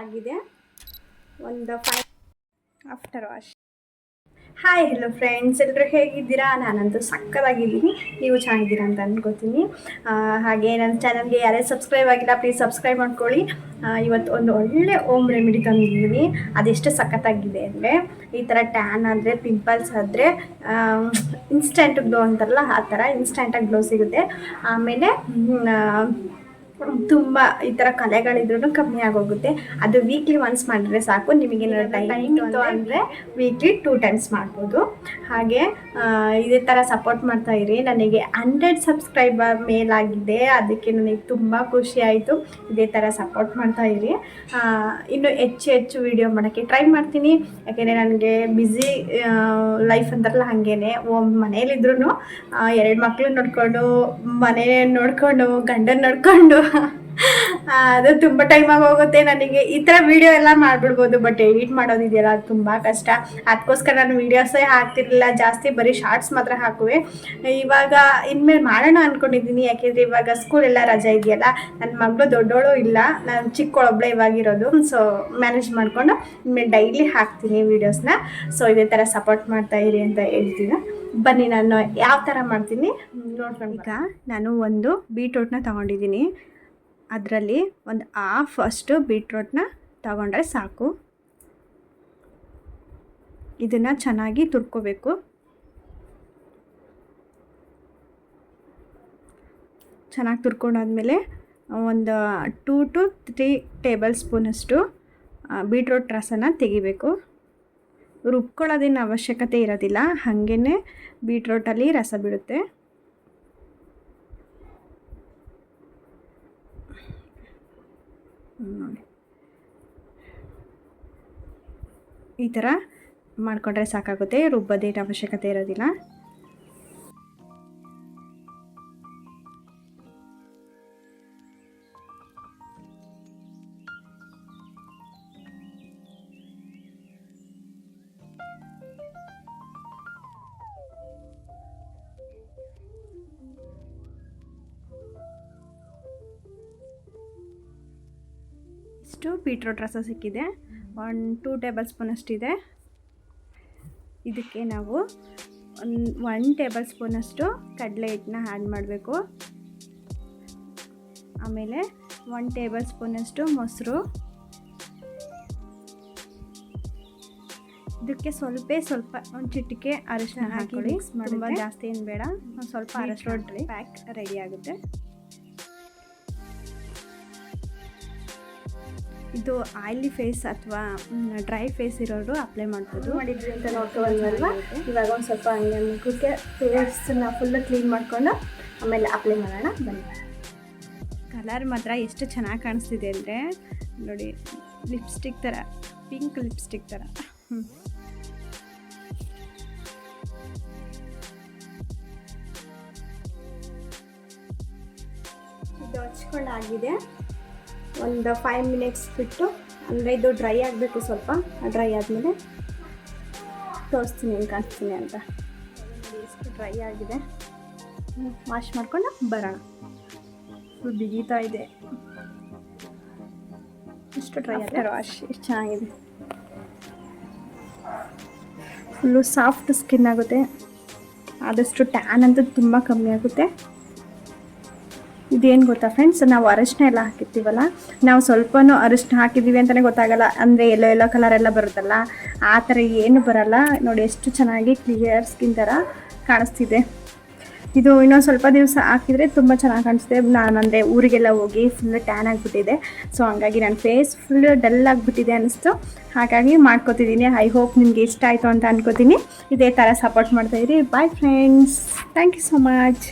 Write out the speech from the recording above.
ಆಗಿದೆ. ಒಂದು five after wash hi hello friends ಎಲ್ಲರೂ ಹೇಗಿದ್ದೀರಾ? ನಾನಂತೂ ಸಕ್ಕತ್ತಾಗಿದ್ದೀನಿ. ನೀವು ಚೆನ್ನಾಗಿದ್ದೀರಾ ಅಂತ ಅನ್ಕೋತೀನಿ. ಹಾಗೆ ನನ್ನ ಚಾನಲ್ಗೆ ಯಾರೇ ಸಬ್ಸ್ಕ್ರೈಬ್ ಆಗಿಲ್ಲ ಪ್ಲೀಸ್ ಸಬ್ಸ್ಕ್ರೈಬ್ ಮಾಡ್ಕೊಳ್ಳಿ. ಇವತ್ತು ಒಂದು ಒಳ್ಳೆ ಓಮ್ ರೆಮಿಡಿ ತಂದಿದ್ದೀನಿ. ಅದೆಷ್ಟು ಸಖತ್ತಾಗಿದೆ ಅಂದರೆ, ಈ ಥರ ಟ್ಯಾನ್ ಆದರೆ ಪಿಂಪಲ್ಸ್ ಆದರೆ ಇನ್ಸ್ಟೆಂಟ್ ಗ್ಲೋ ಅಂತಾರಲ್ಲ ಆ ಥರ ಇನ್ಸ್ಟೆಂಟಾಗಿ ಗ್ಲೋ ಸಿಗುತ್ತೆ. ಆಮೇಲೆ ತುಂಬ ಈ ಥರ ಕಲೆಗಳಿದ್ರೂ ಕಮ್ಮಿ ಆಗೋಗುತ್ತೆ. ಅದು ವೀಕ್ಲಿ ಒನ್ಸ್ ಮಾಡಿದ್ರೆ ಸಾಕು. ನಿಮಗೆ ಟೈಮ್ ಇತ್ತು ಅಂದರೆ ವೀಕ್ಲಿ ಟೂ ಟೈಮ್ಸ್ ಮಾಡ್ಬೋದು. ಹಾಗೆ ಇದೇ ಥರ ಸಪೋರ್ಟ್ ಮಾಡ್ತಾ ಇರಿ. ನನಗೆ ಹಂಡ್ರೆಡ್ ಸಬ್ಸ್ಕ್ರೈಬರ್ ಮೇಲಾಗಿದೆ. ಅದಕ್ಕೆ ನನಗೆ ತುಂಬ ಖುಷಿ ಆಯಿತು. ಇದೇ ಥರ ಸಪೋರ್ಟ್ ಮಾಡ್ತಾ ಇರಿ. ಇನ್ನು ಹೆಚ್ಚು ಹೆಚ್ಚು ವಿಡಿಯೋ ಮಾಡೋಕ್ಕೆ ಟ್ರೈ ಮಾಡ್ತೀನಿ. ಯಾಕೆಂದರೆ ನನಗೆ ಬ್ಯುಸಿ ಲೈಫ್ ಅಂತಾರಲ್ಲ ಹಾಗೇನೆ. ಮನೇಲಿದ್ರು ಎರಡು ಮಕ್ಕಳು ನೋಡ್ಕೊಂಡು ಮನೆ ನೋಡ್ಕೊಂಡು ಗಂಡನ ನೋಡ್ಕೊಂಡು ಅದು ತುಂಬ ಟೈಮ್ ಹೋಗುತ್ತೆ ನನಗೆ. ಈ ಥರ ವಿಡಿಯೋ ಎಲ್ಲ ಮಾಡ್ಬಿಡ್ಬೋದು ಬಟ್ ಎಡಿಟ್ ಮಾಡೋದಿದೆಯಲ್ಲ ಅದು ತುಂಬ ಕಷ್ಟ. ಅದಕ್ಕೋಸ್ಕರ ನಾನು ವೀಡಿಯೋಸೇ ಹಾಕ್ತಿರ್ಲಿಲ್ಲ. ಜಾಸ್ತಿ ಬರೀ ಶಾರ್ಟ್ಸ್ ಮಾತ್ರ ಹಾಕುವೆ. ಇವಾಗ ಇನ್ಮೇಲೆ ಮಾಡೋಣ ಅಂದ್ಕೊಂಡಿದ್ದೀನಿ ಯಾಕೆಂದರೆ ಇವಾಗ ಸ್ಕೂಲ್ ಎಲ್ಲ ರಜೆ ಇದೆಯಲ್ಲ ನನ್ನ ಮಗಳು ದೊಡ್ಡೋಳು ಇಲ್ಲ. ನಾನು ಚಿಕ್ಕೊಳೊಬ್ಳೆ ಇವಾಗಿರೋದು. ಸೊ ಮ್ಯಾನೇಜ್ ಮಾಡಿಕೊಂಡು ಇನ್ಮೇಲೆ ಡೈಲಿ ಹಾಕ್ತೀನಿ ವೀಡಿಯೋಸ್ನ ಸೊ ಇದೇ ಥರ ಸಪೋರ್ಟ್ ಮಾಡ್ತಾ ಇರಿ ಅಂತ ಹೇಳ್ತೀನಿ. ಬನ್ನಿ, ನಾನು ಯಾವ ಥರ ಮಾಡ್ತೀನಿ? ನೋಡ್ಕೊಂಡು ನಾನು ಒಂದು ಬೀಟ್ರೂಟ್ನ ತೊಗೊಂಡಿದ್ದೀನಿ. ಅದರಲ್ಲಿ ಒಂದು ಹಾಫ್ ಅಷ್ಟು ಬೀಟ್ರೋಟ್ನ ತಗೊಂಡ್ರೆ ಸಾಕು. ಇದನ್ನು ಚೆನ್ನಾಗಿ ತುರ್ಕೋಬೇಕು. ಚೆನ್ನಾಗಿ ತುರ್ಕೊಂಡಾದ್ಮೇಲೆ ಒಂದು ಟೂ ಟು ತ್ರೀ ಟೇಬಲ್ ಸ್ಪೂನಷ್ಟು ಬೀಟ್ರೋಟ್ ರಸನ ತೆಗಿಬೇಕು. ರುಬ್ಕೊಳ್ಳೋದೇನು ಅವಶ್ಯಕತೆ ಇರೋದಿಲ್ಲ ಹಾಗೇ ಬೀಟ್ರೋಟಲ್ಲಿ ರಸ ಬಿಡುತ್ತೆ. ನೋಡಿ. ಈ ಥರ ಮಾಡಿಕೊಂಡ್ರೆ ಸಾಕಾಗುತ್ತೆ ರುಬ್ಬೋದೇನು ಅವಶ್ಯಕತೆ ಇರೋದಿಲ್ಲ. ಇಷ್ಟು ಬೀಟ್ರೋಟ್ ರಸ ಸಿಕ್ಕಿದೆ. ಒನ್ ಟೂ ಟೇಬಲ್ ಸ್ಪೂನಷ್ಟಿದೆ ಇದಕ್ಕೆ ನಾವು ಒಂದು ಒನ್ ಟೇಬಲ್ ಸ್ಪೂನಷ್ಟು ಕಡಲೆ ಹಿಟ್ಟನ್ನ ಆ್ಯಡ್ ಮಾಡಬೇಕು. ಆಮೇಲೆ ಒನ್ ಟೇಬಲ್ ಸ್ಪೂನಷ್ಟು ಮೊಸರು. ಇದಕ್ಕೆ ಸ್ವಲ್ಪ ಸ್ವಲ್ಪ ಒಂದು ಚಿಟಿಕೆ ಅರಿಶಿನ ಹಾಕೊಳ್ಳಿ. ತುಂಬ ಜಾಸ್ತಿ ಏನು ಬೇಡ. ಒಂದು ಸ್ವಲ್ಪ ಅರಿಶಿನ ಪ್ಯಾಕ್ ರೆಡಿ ಆಗುತ್ತೆ. ಇದು ಆಯಿಲಿ ಫೇಸ್ ಅಥವಾ ಡ್ರೈ ಫೇಸ್ ಇರೋರು ಅಪ್ಲೈ ಮಾಡ್ಬೋದು. ಮಾಡಿದ್ವಿ ಅಂತ ನೋಡ್ಕೊಬಂದ್ವಲ್ವಾ ಇವಾಗ ಒಂದು ಸ್ವಲ್ಪ ಹಂಗೆ ಮುಖಕ್ಕೆ ಫೇಸನ್ನ ಫುಲ್ಲು ಕ್ಲೀನ್ ಮಾಡ್ಕೊಂಡು ಆಮೇಲೆ ಅಪ್ಲೈ ಮಾಡೋಣ. ಬನ್ನಿ. ಕಲರ್ ಮಾತ್ರ ಎಷ್ಟು ಚೆನ್ನಾಗಿ ಕಾಣಿಸ್ತಿದೆ ಅಂದರೆ ನೋಡಿ ಲಿಪ್ಸ್ಟಿಕ್ ಥರ ಪಿಂಕ್ ಲಿಪ್ಸ್ಟಿಕ್ ಥರ ಇದು ಹಚ್ಕೊಂಡಾಗಿದೆ ಒಂದು ಫೈವ್ ಮಿನಿಟ್ಸ್ ಬಿಟ್ಟು ಅಂದರೆ ಇದು ಡ್ರೈ ಆಗಬೇಕು ಸ್ವಲ್ಪ. ಡ್ರೈ ಆದಮೇಲೆ ತೋರಿಸ್ತೀನಿ ಹೆಂಗೆ ಕಾಣಿಸ್ತೀನಿ ಅಂತ. ಎಷ್ಟು ಡ್ರೈ ಆಗಿದೆ. ವಾಶ್ ಮಾಡ್ಕೊಂಡು ಬರೋಣ. ಫುಲ್ ಬಿಗೀತಾ ಇದೆ. ಇಷ್ಟು ಡ್ರೈ ಆಗಿದೆ ವಾಶ್ ಎಷ್ಟು ಚೆನ್ನಾಗಿದೆ. ಫುಲ್ಲು ಸಾಫ್ಟ್ ಸ್ಕಿನ್ ಆಗುತ್ತೆ. ಆದಷ್ಟು ಟ್ಯಾನ್ ಅಂತೂ ತುಂಬ ಕಮ್ಮಿ ಆಗುತ್ತೆ. ಇದೇನು ಗೊತ್ತಾ ಫ್ರೆಂಡ್ಸ್ ನಾವು ಅರಿಶಿನ ಎಲ್ಲ ಹಾಕಿರ್ತೀವಲ್ಲ, ನಾವು ಸ್ವಲ್ಪನೂ ಅರಿಶಿನ ಹಾಕಿದ್ದೀವಿ ಅಂತಲೇ ಗೊತ್ತಾಗಲ್ಲ. ಅಂದರೆ ಎಲ್ಲೋ ಎಲ್ಲೋ ಕಲರ್ ಎಲ್ಲ ಬರುತ್ತಲ್ಲ, ಆ ಥರ ಏನು ಬರಲ್ಲ. ನೋಡಿ ಎಷ್ಟು ಚೆನ್ನಾಗಿ ಕ್ಲಿಯರ್ ಸ್ಕಿನ್ ಥರ ಕಾಣಿಸ್ತಿದೆ. ಇದು ಇನ್ನೊಂದು ಸ್ವಲ್ಪ ದಿವಸ ಹಾಕಿದರೆ ತುಂಬ ಚೆನ್ನಾಗಿ ಕಾಣಿಸ್ತಿದೆ. ನಾನು ಅಂದರೆ ಊರಿಗೆಲ್ಲ ಹೋಗಿ ಫುಲ್ ಟ್ಯಾನ್ ಆಗಿಬಿಟ್ಟಿದೆ. ಸೊ ಹಂಗಾಗಿ ನನ್ನ ಫೇಸ್ ಫುಲ್ ಡಲ್ ಆಗಿಬಿಟ್ಟಿದೆ ಅನ್ನಿಸ್ತು ಹಾಗಾಗಿ ಮಾಡ್ಕೋತಿದ್ದೀನಿ ಐ ಹೋಪ್ ನಿಮಗೆ ಇಷ್ಟ ಆಯಿತು ಅಂತ ಅನ್ಕೋತೀನಿ. ಇದೇ ಥರ support ಮಾಡ್ತಾಯಿರಿ bye friends thank you so much